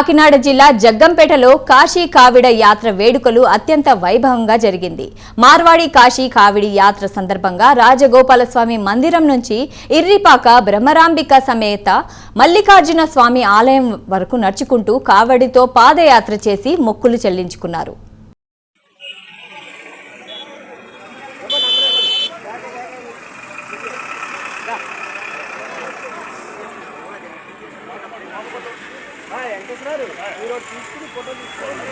కాకినాడ జిల్లా జగ్గంపేటలో కాశీ కావిడ యాత్ర వేడుకలు అత్యంత వైభవంగా జరిగింది. మార్వాడి కాశీ కావిడి యాత్ర సందర్భంగా రాజగోపాలస్వామి మందిరం నుంచి ఇర్రిపాక బ్రహ్మరాంబిక సమేత మల్లికార్జున స్వామి ఆలయం వరకు నడుచుకుంటూ కావడితో పాదయాత్ర చేసి మొక్కులు చెల్లించుకున్నారు. మీరు తీసుకుని ఫోటో తీసుకోండి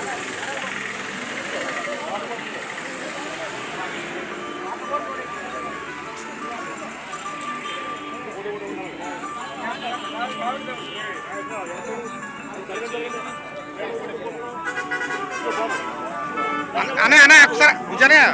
Thank you. அண்ணா அண்ணா சார் விஜயா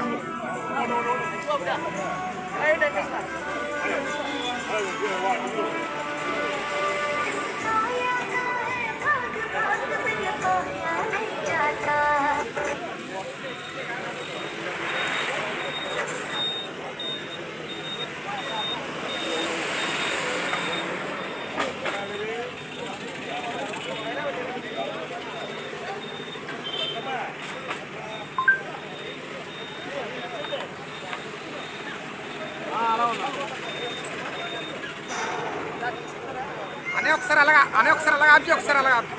ఒకసారి అలాగా అనే ఒకసారి అలాగా ఆపి ఒకసారి అలాగా ఆపి.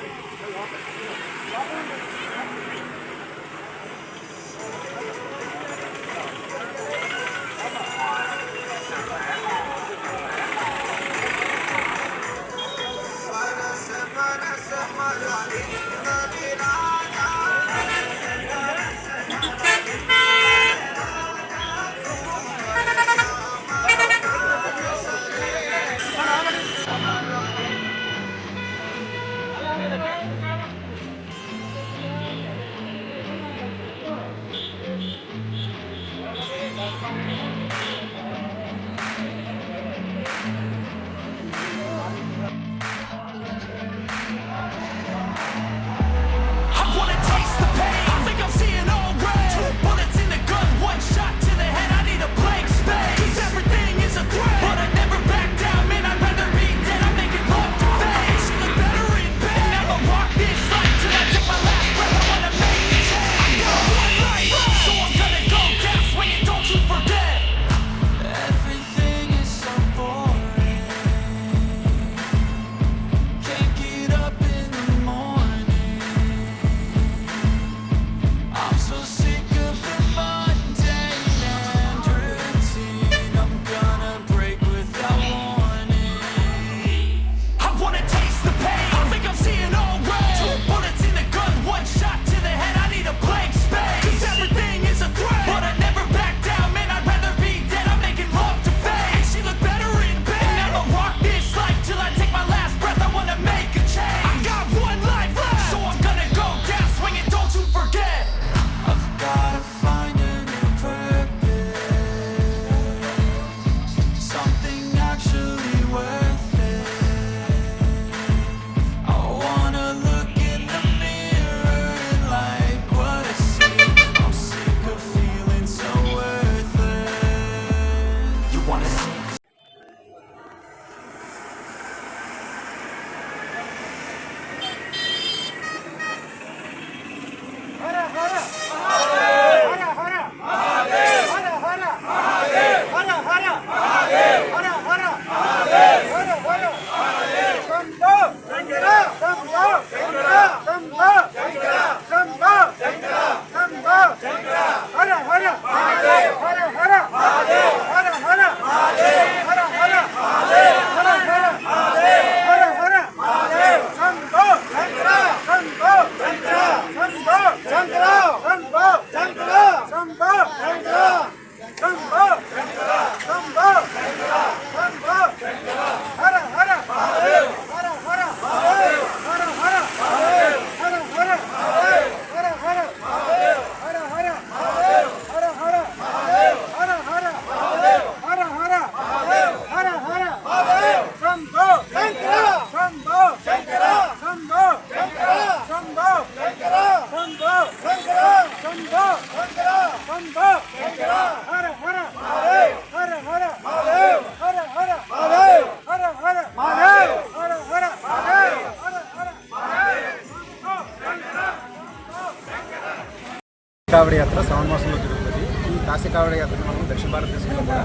Stop! కావడ యాత్ర శ్రావణ మాసంలో జరుగుతుంది. ఈ కాశీ కావడ యాత్రను మనం దక్షిణ భారతదేశంలో కూడా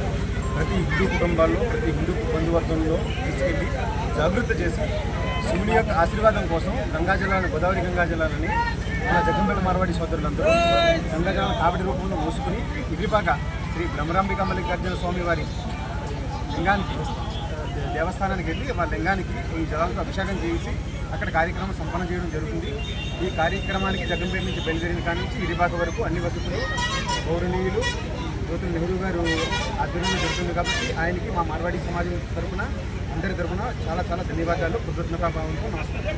ప్రతి హిందూ కుటుంబాల్లో ప్రతి హిందూ బంధువర్గంలో తీసుకెళ్ళి జాగృత చేసి శివుని యొక్క ఆశీర్వాదం కోసం గంగా జలాన్ని గోదావరి గంగా జలాలని మన జగ్గంపేట మార్వాడి సోదరులందరూ గంగా జలాన్ని కావడి రూపంలో మోసుకుని ఇగ్రిపాక శ్రీ బ్రహ్మరాంబిక మల్లికార్జున స్వామి వారి లింగానికి దేవస్థానానికి వెళ్ళి వాళ్ళ లింగానికి ఈ జలాలతో అభిషేకం చేసి అక్కడ కార్యక్రమం సంపన్నం చేయడం జరుగుతుంది. ఈ కార్యక్రమానికి జగన్పేట నుంచి బయలుదేరిన కాడి నుంచి ఇరిబాక వరకు అన్ని వసతులు గౌరవనీయులు గౌతమ్ నెహ్రూ గారు ఆధ్వర్యంలో జరుగుతుంది కాబట్టి ఆయనకి మా మార్వాడి సమాజం తరఫున అందరి తరఫున చాలా చాలా ధన్యవాదాలు. కృతజ్ఞతాభావంతో నమస్కారం.